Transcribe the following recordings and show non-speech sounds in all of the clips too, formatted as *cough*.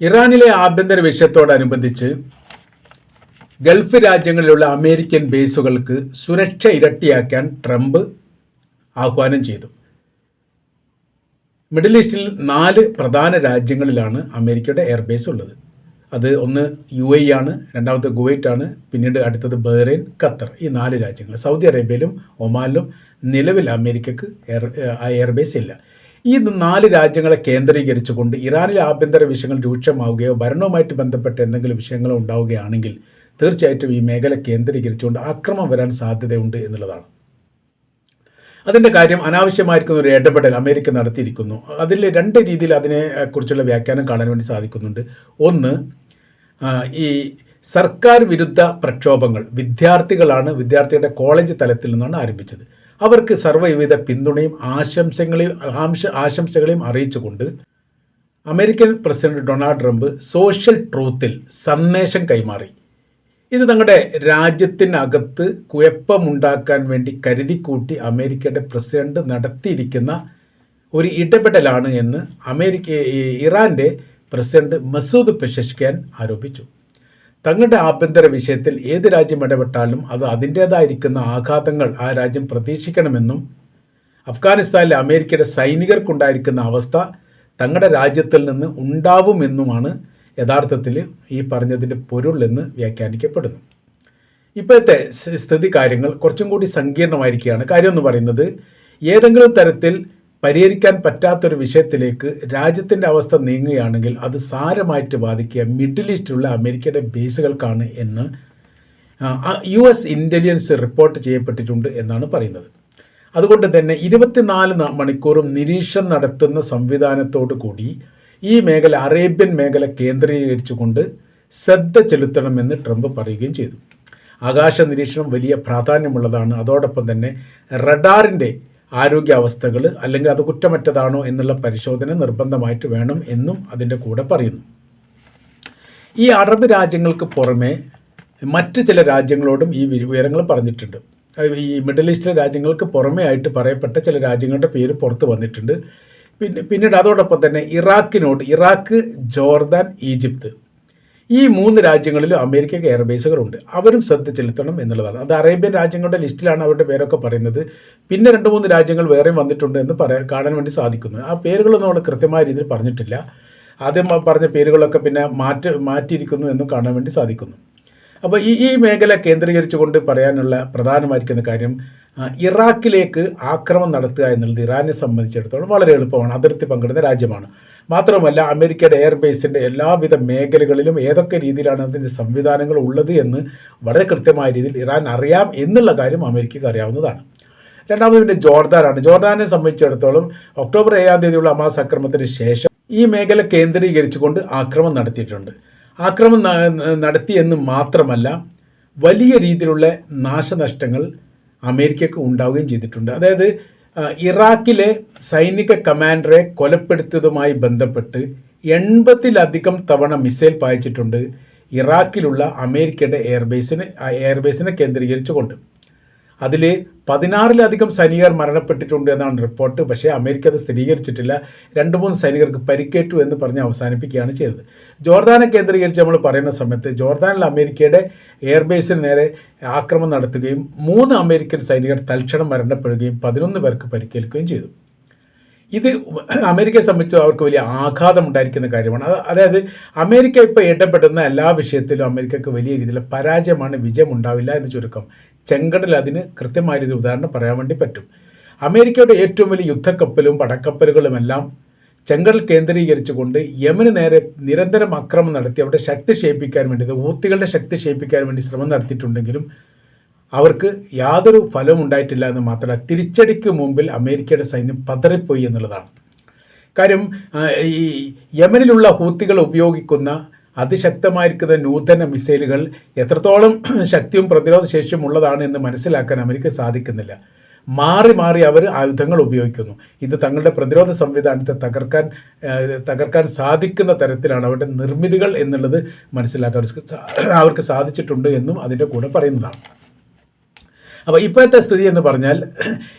ഇറാനിലെ ആഭ്യന്തര വിഷയത്തോടനുബന്ധിച്ച് ഗൾഫ് രാജ്യങ്ങളിലുള്ള അമേരിക്കൻ ബേസുകൾക്ക് സുരക്ഷ ഇരട്ടിയാക്കാൻ ട്രംപ് ആഹ്വാനം ചെയ്തു. മിഡിൽ ഈസ്റ്റിൽ നാല് പ്രധാന രാജ്യങ്ങളിലാണ് അമേരിക്കയുടെ എയർബേസ് ഉള്ളത്. അത് ഒന്ന് യു എ ആണ് രണ്ടാമത്തെ കുവൈറ്റ് ആണ് പിന്നീട് അടുത്തത് ബഹ്റൈൻ ഖത്തർ ഈ നാല് രാജ്യങ്ങൾ. സൗദി അറേബ്യയിലും ഒമാനിലും നിലവിൽ അമേരിക്കക്ക് എയർ എയർബേസ് ഇല്ല. ഈ നാല് രാജ്യങ്ങളെ കേന്ദ്രീകരിച്ചുകൊണ്ട് ഇറാനിലെ ആഭ്യന്തര വിഷയങ്ങൾ രൂക്ഷമാവുകയോ ഭരണവുമായിട്ട് ബന്ധപ്പെട്ട എന്തെങ്കിലും വിഷയങ്ങളോ ഉണ്ടാവുകയാണെങ്കിൽ തീർച്ചയായിട്ടും ഈ മേഖല കേന്ദ്രീകരിച്ചുകൊണ്ട് ആക്രമം വരാൻ സാധ്യതയുണ്ട് എന്നുള്ളതാണ്. അതിന്റെ കാര്യം അനാവശ്യമായിരിക്കുന്ന ഒരു ഇടപെടൽ അമേരിക്ക നടത്തിയിരിക്കുന്നു. അതിൽ രണ്ട് രീതിയിൽ അതിനെക്കുറിച്ചുള്ള വ്യാഖ്യാനം കാണാൻ വേണ്ടി സാധിക്കുന്നുണ്ട്. ഒന്ന് ഈ സർക്കാർ വിരുദ്ധ പ്രക്ഷോഭങ്ങൾ വിദ്യാർത്ഥികളാണ് വിദ്യാർത്ഥിയുടെ കോളേജ് തലത്തിൽ നിന്നാണ് ആരംഭിച്ചത്. അവർക്ക് സർവവിധ പിന്തുണയും ആശംസകളെയും ആംശ ആശംസകളെയും അറിയിച്ചുകൊണ്ട് American president Donald Trump Social ട്രൂത്തിൽ സന്ദേശം കൈമാറി. ഇത് തങ്ങളുടെ രാജ്യത്തിനകത്ത് കുഴപ്പമുണ്ടാക്കാൻ വേണ്ടി കരുതിക്കൂട്ടി അമേരിക്കയുടെ പ്രസിഡന്റ് നടത്തിയിരിക്കുന്ന ഒരു ഇടപെടലാണ് എന്ന് അമേരിക്ക ഇറാന്റെ പ്രസിഡന്റ് മസൂദ് പെഷഷ്കാൻ ആരോപിച്ചു. തങ്ങളുടെ ആഭ്യന്തര വിഷയത്തിൽ ഏത് രാജ്യം ഇടപെട്ടാലും അത് അതിന്റേതായിരിക്കുന്ന ആഘാതങ്ങൾ ആ രാജ്യം പ്രതീക്ഷിക്കണമെന്നും അഫ്ഗാനിസ്ഥാനിലെ അമേരിക്കയുടെ സൈനികർക്കുണ്ടായിരിക്കുന്ന അവസ്ഥ തങ്ങളുടെ രാജ്യത്തിൽ നിന്ന് ഉണ്ടാവുമെന്നുമാണ് യഥാർത്ഥത്തിൽ ഈ പറഞ്ഞതിന്റെ പൊരുൾ എന്ന് വ്യാഖ്യാനിക്കപ്പെടുന്നു. ഇപ്പോഴത്തെ സ്ഥിതി കാര്യങ്ങൾ കുറച്ചും കൂടി സങ്കീർണമായിരിക്കുകയാണ്. കാര്യം എന്ന് പറയുന്നത് ഏതെങ്കിലും തരത്തിൽ പരിഹരിക്കാൻ പറ്റാത്തൊരു വിഷയത്തിലേക്ക് രാജ്യത്തിന്റെ അവസ്ഥ നീങ്ങുകയാണെങ്കിൽ അത് സാരമായിട്ട് ബാധിക്കുക. മിഡിൽ ഈസ്റ്റിലുള്ള അമേരിക്കയുടെ ബേസുകൾക്കാണ് എന്ന് യു എസ് ഇന്റലിജൻസ് റിപ്പോർട്ട് ചെയ്യപ്പെട്ടിട്ടുണ്ട് എന്നാണ് പറയുന്നത്. അതുകൊണ്ട് തന്നെ ഇരുപത്തിനാല് മണിക്കൂറും നിരീക്ഷണം നടത്തുന്ന സംവിധാനത്തോടു കൂടി ഈ മേഖല അറേബ്യൻ മേഖല കേന്ദ്രീകരിച്ചുകൊണ്ട് ശ്രദ്ധ ചെലുത്തണമെന്ന് ട്രംപ് പറയുകയും ചെയ്തു. ആകാശ നിരീക്ഷണം വലിയ പ്രാധാന്യമുള്ളതാണ്. അതോടൊപ്പം തന്നെ റഡാറിന്റെ ആരോഗ്യാവസ്ഥകൾ അല്ലെങ്കിൽ അത് കുറ്റമറ്റതാണോ എന്നുള്ള പരിശോധന നിർബന്ധമായിട്ട് വേണം എന്നും അതിന്റെ കൂടെ പറയുന്നു. ഈ അറബ് രാജ്യങ്ങൾക്ക് പുറമെ മറ്റ് ചില രാജ്യങ്ങളോടും ഈ വിവരങ്ങൾ പറഞ്ഞിട്ടുണ്ട്. ഈ മിഡിൽ ഈസ്റ്റിലെ രാജ്യങ്ങൾക്ക് പുറമേ ആയിട്ട് പറയപ്പെട്ട ചില രാജ്യങ്ങളുടെ പേര് പുറത്ത് വന്നിട്ടുണ്ട്. പിന്നെ പിന്നീട് അതോടൊപ്പം തന്നെ ഇറാഖിനോട് ഇറാഖ് ജോർദാൻ ഈജിപ്ത്. ഈ മൂന്ന് രാജ്യങ്ങളിലും അമേരിക്കയ്ക്ക് എയർബേസുകളുണ്ട്. അവരും ശ്രദ്ധ ചെലുത്തണം എന്നുള്ളതാണ്. അത് അറേബ്യൻ രാജ്യങ്ങളുടെ ലിസ്റ്റിലാണ് അവരുടെ പേരൊക്കെ പറയുന്നത്. പിന്നെ രണ്ട് മൂന്ന് രാജ്യങ്ങൾ വേറെയും വന്നിട്ടുണ്ട് എന്ന് പറയാൻ കാണാൻ വേണ്ടി സാധിക്കുന്നു. ആ പേരുകളൊന്നും അവിടെ കൃത്യമായ രീതിയിൽ പറഞ്ഞിട്ടില്ല. ആദ്യം പറഞ്ഞ പേരുകളൊക്കെ പിന്നെ മാറ്റി മാറ്റിയിരിക്കുന്നു എന്നും കാണാൻ വേണ്ടി സാധിക്കുന്നു. അപ്പോൾ ഈ ഈ മേഖല കേന്ദ്രീകരിച്ചുകൊണ്ട് പറയാനുള്ള പ്രധാനമായിരിക്കുന്ന കാര്യം ഇറാഖിലേക്ക് ആക്രമണം നടത്തുക എന്നുള്ളത് ഇറാനെ സംബന്ധിച്ചിടത്തോളം വളരെ എളുപ്പമാണ് അതിർത്തി പങ്കിടുന്ന രാജ്യമാണ്. മാത്രമല്ല അമേരിക്കയുടെ എയർബേസിന്റെ എല്ലാവിധ മേഖലകളിലും ഏതൊക്കെ രീതിയിലാണ് അതിന്റെ സംവിധാനങ്ങൾ ഉള്ളത് എന്ന് വളരെ കൃത്യമായ രീതിയിൽ ഇറാൻ അറിയാം എന്നുള്ള കാര്യം അമേരിക്കയ്ക്ക് അറിയാവുന്നതാണ്. രണ്ടാമത് പിന്നെ ജോർദാനാണ്. ജോർദാനെ സംബന്ധിച്ചിടത്തോളം ഒക്ടോബർ ഏഴാം തീയതിയുള്ള അമാസ് അക്രമത്തിന് ശേഷം ഈ മേഖല കേന്ദ്രീകരിച്ചുകൊണ്ട് ആക്രമണം നടത്തിയിട്ടുണ്ട്. ആക്രമണം നടത്തിയെന്ന് മാത്രമല്ല വലിയ രീതിയിലുള്ള നാശനഷ്ടങ്ങൾ അമേരിക്കക്ക് ഉണ്ടാവുകയും ചെയ്തിട്ടുണ്ട്. അതായത് ഇറാഖിലെ സൈനിക കമാൻഡറെ കൊലപ്പെടുത്തിയതുമായി ബന്ധപ്പെട്ട് എൺപതിലധികം തവണ മിസൈൽ പായിച്ചിട്ടുണ്ട് ഇറാഖിലുള്ള അമേരിക്കയുടെ എയർബേസിന് എയർബേസിനെ കേന്ദ്രീകരിച്ചുകൊണ്ട്. അതിൽ പതിനാറിലധികം സൈനികർ മരണപ്പെട്ടിട്ടുണ്ട് എന്നാണ് റിപ്പോർട്ട്. പക്ഷേ അമേരിക്ക അത് സ്ഥിരീകരിച്ചിട്ടില്ല. രണ്ട് മൂന്ന് സൈനികർക്ക് പരിക്കേറ്റു എന്ന് പറഞ്ഞ് അവസാനിപ്പിക്കുകയാണ് ചെയ്തത്. ജോർദാനെ കേന്ദ്രീകരിച്ച് നമ്മൾ പറയുന്ന സമയത്ത് ജോർദാനിൽ അമേരിക്കയുടെ എയർബേസിന് നേരെ ആക്രമണം നടത്തുകയും മൂന്ന് അമേരിക്കൻ സൈനികർ തൽക്ഷണം മരണപ്പെടുകയും പതിനൊന്ന് പേർക്ക് പരിക്കേൽക്കുകയും ചെയ്തു. ഇത് *clears throat* അമേരിക്കയെ സംബന്ധിച്ച് അവർക്ക് വലിയ ആഘാതം ഉണ്ടായിരിക്കുന്ന കാര്യമാണ്. അതായത് അമേരിക്ക ഇപ്പോൾ ഇടപെടുന്ന എല്ലാ വിഷയത്തിലും അമേരിക്കക്ക് വലിയ രീതിയിൽ പരാജയമാണ് വിജയം ഉണ്ടാവില്ല എന്ന് ചുരുക്കം ചെങ്കടൽ അതിന് കൃത്യമായ ഒരു ഉദാഹരണം പറയാൻ വേണ്ടി പറ്റും. അമേരിക്കയുടെ ഏറ്റവും വലിയ യുദ്ധക്കപ്പലും പടക്കപ്പലുകളുമെല്ലാം ചെങ്കടൽ കേന്ദ്രീകരിച്ചുകൊണ്ട് യമന് നേരെ നിരന്തരം അക്രമം നടത്തി അവിടെ ശക്തി ക്ഷയിപ്പിക്കാൻ വേണ്ടി ഊത്തികളുടെ ശക്തി ക്ഷയിപ്പിക്കാൻ വേണ്ടി ശ്രമം നടത്തിയിട്ടുണ്ടെങ്കിലും അവർക്ക് യാതൊരു ഫലവും ഉണ്ടായിട്ടില്ല എന്ന് മാത്രമല്ല തിരിച്ചടിക്ക് മുമ്പിൽ അമേരിക്കയുടെ സൈന്യം പതറിപ്പോയി എന്നുള്ളതാണ്. കാര്യം ഈ യമനിലുള്ള ഹൂത്തികൾ ഉപയോഗിക്കുന്ന അതിശക്തമായിരിക്കുന്ന നൂതന മിസൈലുകൾ എത്രത്തോളം ശക്തിയും പ്രതിരോധ ശേഷിയും ഉള്ളതാണ് എന്ന് മനസ്സിലാക്കാൻ അമേരിക്ക സാധിക്കുന്നില്ല. മാറി മാറി അവർ ആയുധങ്ങൾ ഉപയോഗിക്കുന്നു. ഇത് തങ്ങളുടെ പ്രതിരോധ സംവിധാനത്തെ തകർക്കാൻ തകർക്കാൻ സാധിക്കുന്ന തരത്തിലാണ് അവരുടെ നിർമ്മിതികൾ എന്നുള്ളത് മനസ്സിലാക്കാൻ അവർക്ക് സാധിച്ചിട്ടുണ്ട് എന്നും അതിന്റെ കൂടെ പറയുന്നതാണ്. അപ്പോൾ ഇപ്പോഴത്തെ സ്ഥിതി എന്ന് പറഞ്ഞാൽ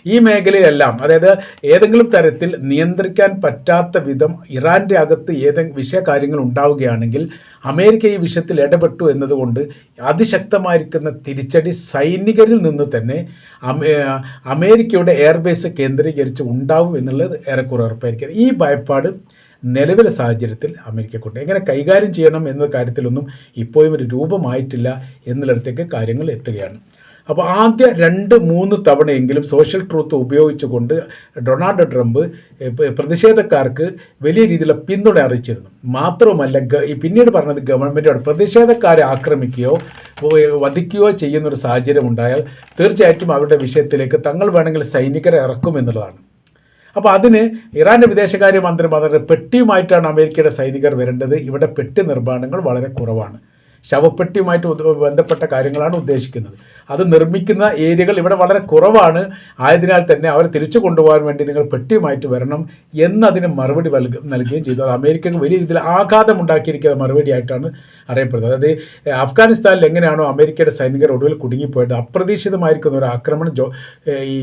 ഈ മേഖലയിലെല്ലാം അതായത് ഏതെങ്കിലും തരത്തിൽ നിയന്ത്രിക്കാൻ പറ്റാത്ത വിധം ഇറാന്റെ അകത്ത് ഏതെങ്കിലും വിഷയകാര്യങ്ങൾ ഉണ്ടാവുകയാണെങ്കിൽ അമേരിക്ക ഈ വിഷയത്തിൽ ഇടപെട്ടു എന്നതുകൊണ്ട് അതിശക്തമായിരിക്കുന്ന തിരിച്ചടി സൈനികരിൽ നിന്ന് തന്നെ അമേരിക്കയുടെ എയർബേസ് കേന്ദ്രീകരിച്ച് ഉണ്ടാവും എന്നുള്ളത് ഏറെക്കുറെ ഉറപ്പായിരിക്കും. ഈ ഭയപ്പാട് നിലവിലെ സാഹചര്യത്തിൽ അമേരിക്കക്കുണ്ട്. എങ്ങനെ കൈകാര്യം ചെയ്യണം എന്ന കാര്യത്തിലൊന്നും ഇപ്പോഴും ഒരു രൂപമായിട്ടില്ല എന്നുള്ളിടത്തേക്ക് കാര്യങ്ങൾ എത്തുകയാണ്. അപ്പോൾ ആദ്യ രണ്ട് മൂന്ന് തവണയെങ്കിലും സോഷ്യൽ ട്രൂത്ത് ഉപയോഗിച്ചുകൊണ്ട് ഡൊണാൾഡ് ട്രംപ് പ്രതിഷേധക്കാർക്ക് വലിയ രീതിയിലുള്ള പിന്തുണ അറിയിച്ചിരുന്നു. മാത്രവുമല്ല പിന്നീട് പറഞ്ഞത് ഗവൺമെന്റോട് പ്രതിഷേധക്കാരെ ആക്രമിക്കുകയോ വധിക്കുകയോ ചെയ്യുന്നൊരു സാഹചര്യം ഉണ്ടായാൽ തീർച്ചയായിട്ടും അവരുടെ വിഷയത്തിലേക്ക് തങ്ങൾ വേണമെങ്കിൽ സൈനികരെ ഇറക്കും എന്നുള്ളതാണ്. അപ്പോൾ അതിന് ഇറാന്റെ വിദേശകാര്യ മന്ത്രി പറഞ്ഞത് പെട്ടിയുമായിട്ടാണ് അമേരിക്കയുടെ സൈനികർ വരേണ്ടത്. ഇവിടെ പെട്ടി നിർമ്മാണങ്ങൾ വളരെ കുറവാണ്. ശവപ്പെട്ടിയുമായിട്ട് ബന്ധപ്പെട്ട കാര്യങ്ങളാണ് ഉദ്ദേശിക്കുന്നത്. അത് നിർമ്മിക്കുന്ന ഏരിയകൾ ഇവിടെ വളരെ കുറവാണ്. ആയതിനാൽ തന്നെ അവരെ തിരിച്ചു കൊണ്ടുപോകാൻ വേണ്ടി നിങ്ങൾ പെട്ടിയുമായിട്ട് വരണം എന്നതിന് മറുപടി നൽകുകയും ചെയ്തു. അത് അമേരിക്കക്ക് വലിയ രീതിയിൽ ആഘാതം ഉണ്ടാക്കിയിരിക്കുന്ന മറുപടിയായിട്ടാണ് അറിയപ്പെടുന്നത്. അതായത് അഫ്ഗാനിസ്ഥാനിൽ എങ്ങനെയാണോ അമേരിക്കയുടെ സൈനികർ ഒടുവിൽ കുടുങ്ങിപ്പോയത് അപ്രതീക്ഷിതമായിരിക്കുന്ന ഒരു ആക്രമണം ജോ ഈ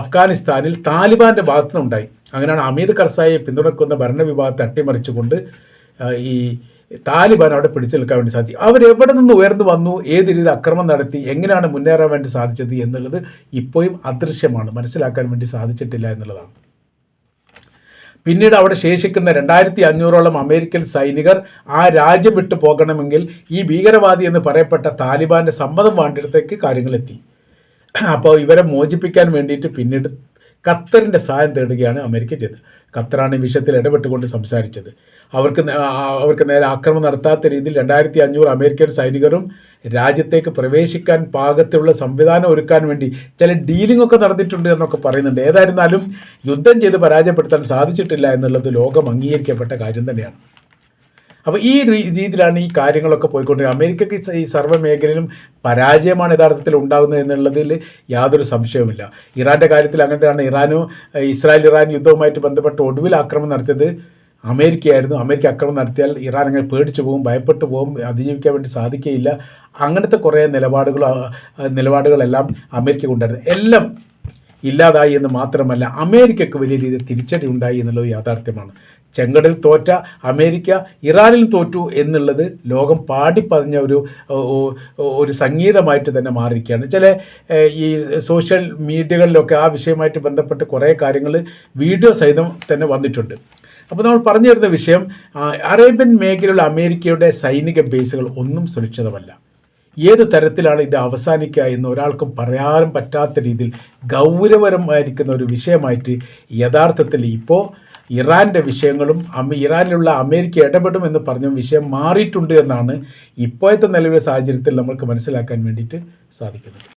അഫ്ഗാനിസ്ഥാനിൽ താലിബാന്റെ ഭാഗത്തുനിന്നുണ്ടായി. അങ്ങനെയാണ് അമീദ് കർസായെ പിന്തുണക്കുന്ന ഭരണവിഭാഗത്തെ അട്ടിമറിച്ചുകൊണ്ട് ഈ താലിബാൻ അവിടെ പിടിച്ചു നിൽക്കാൻ വേണ്ടി സാധിച്ചു. അവരെവിടെ നിന്ന് ഉയർന്നു വന്നു ഏത് രീതിയിൽ അക്രമം നടത്തി എങ്ങനെയാണ് മുന്നേറാൻ വേണ്ടി സാധിച്ചത് എന്നുള്ളത് ഇപ്പോഴും അദൃശ്യമാണ്. മനസ്സിലാക്കാൻ വേണ്ടി സാധിച്ചിട്ടില്ല എന്നുള്ളതാണ്. പിന്നീട് അവിടെ ശേഷിക്കുന്ന രണ്ടായിരത്തി അഞ്ഞൂറോളം അമേരിക്കൻ സൈനികർ ആ രാജ്യം വിട്ടു പോകണമെങ്കിൽ ഈ ഭീകരവാദി എന്ന് പറയപ്പെട്ട താലിബാന്റെ സമ്മതം വേണ്ടിടത്തേക്ക് കാര്യങ്ങളെത്തി. അപ്പോൾ ഇവരെ മോചിപ്പിക്കാൻ വേണ്ടിയിട്ട് പിന്നീട് ഖത്തറിന്റെ സഹായം തേടുകയാണ് അമേരിക്ക ചെയ്തത്. ഖത്തറാണ് വിഷയത്തിൽ ഇടപെട്ടുകൊണ്ട് സംസാരിച്ചത്. അവർക്ക് അവർക്ക് നേരെ ആക്രമണം നടത്താത്ത രീതിയിൽ രണ്ടായിരത്തി അഞ്ഞൂറ് അമേരിക്കൻ സൈനികരും രാജ്യത്തേക്ക് പ്രവേശിക്കാൻ പാകത്തിലുള്ള സംവിധാനം ഒരുക്കാൻ വേണ്ടി ചില ഡീലിംഗ് ഒക്കെ നടന്നിട്ടുണ്ട് എന്നൊക്കെ പറയുന്നുണ്ട്. ഏതായിരുന്നാലും യുദ്ധം ചെയ്ത് പരാജയപ്പെടുത്താൻ സാധിച്ചിട്ടില്ല എന്നുള്ളത് ലോകം അംഗീകരിക്കപ്പെട്ട കാര്യം തന്നെയാണ്. അപ്പോൾ ഈ രീതിയിലാണ് ഈ കാര്യങ്ങളൊക്കെ പോയിക്കൊണ്ട് അമേരിക്കക്ക് ഈ സർവ മേഖലയിലും പരാജയമാണ് യഥാർത്ഥത്തിൽ ഉണ്ടാകുന്നത് എന്നുള്ളതിൽ യാതൊരു സംശയവുമില്ല. ഇറാന്റെ കാര്യത്തിൽ അങ്ങനത്തെയാണ്. ഇറാനും ഇസ്രായേൽ ഇറാൻ യുദ്ധവുമായിട്ട് ബന്ധപ്പെട്ട് ഒടുവിൽ ആക്രമണം നടത്തിയത് അമേരിക്കയായിരുന്നു. അമേരിക്ക ആക്രമണം നടത്തിയാൽ ഇറാൻ അങ്ങനെ പേടിച്ചു പോകും ഭയപ്പെട്ടു പോകും അതിജീവിക്കാൻ വേണ്ടി സാധിക്കുകയില്ല. അങ്ങനത്തെ കുറേ നിലപാടുകൾ നിലപാടുകളെല്ലാം അമേരിക്ക കൊണ്ടായിരുന്നു എല്ലാം ഇല്ലാതായി എന്ന് മാത്രമല്ല അമേരിക്കക്ക് വലിയ രീതിയിൽ തിരിച്ചടി ഉണ്ടായി എന്നുള്ളത് യാഥാർത്ഥ്യമാണ്. ചെങ്കടൽ തോറ്റ അമേരിക്ക ഇറാനിൽ തോറ്റു എന്നുള്ളത് ലോകം പാടിപ്പതിഞ്ഞ ഒരു ഒരു സംഗീതമായിട്ട് തന്നെ മാറിയിരിക്കുകയാണ്. ചില ഈ സോഷ്യൽ മീഡിയകളിലൊക്കെ ആ വിഷയമായിട്ട് ബന്ധപ്പെട്ട് കുറേ കാര്യങ്ങൾ വീഡിയോ സഹിതം തന്നെ വന്നിട്ടുണ്ട്. അപ്പോൾ നമ്മൾ പറഞ്ഞു തരുന്ന വിഷയം അറേബ്യൻ മേഖലയിലുള്ള അമേരിക്കയുടെ സൈനിക ബേസുകൾ ഒന്നും സുരക്ഷിതമല്ല. ഏത് തരത്തിലാണ് ഇത് അവസാനിക്കുക എന്ന് ഒരാൾക്കും പറയാനും പറ്റാത്ത രീതിയിൽ ഗൗരവപരമായിരിക്കുന്ന ഒരു വിഷയമായിട്ട് യഥാർത്ഥത്തിൽ ഇപ്പോൾ ഇറാന്റെ വിഷയങ്ങളും ഇറാനിലുള്ള അമേരിക്ക ഇടപെടുമെന്ന് പറഞ്ഞ വിഷയം മാറിയിട്ടുണ്ട് എന്നാണ് ഇപ്പോഴത്തെ നിലവിലെ സാഹചര്യത്തിൽ നമുക്ക് മനസ്സിലാക്കാൻ വേണ്ടിയിട്ട് സാധിക്കുന്നത്.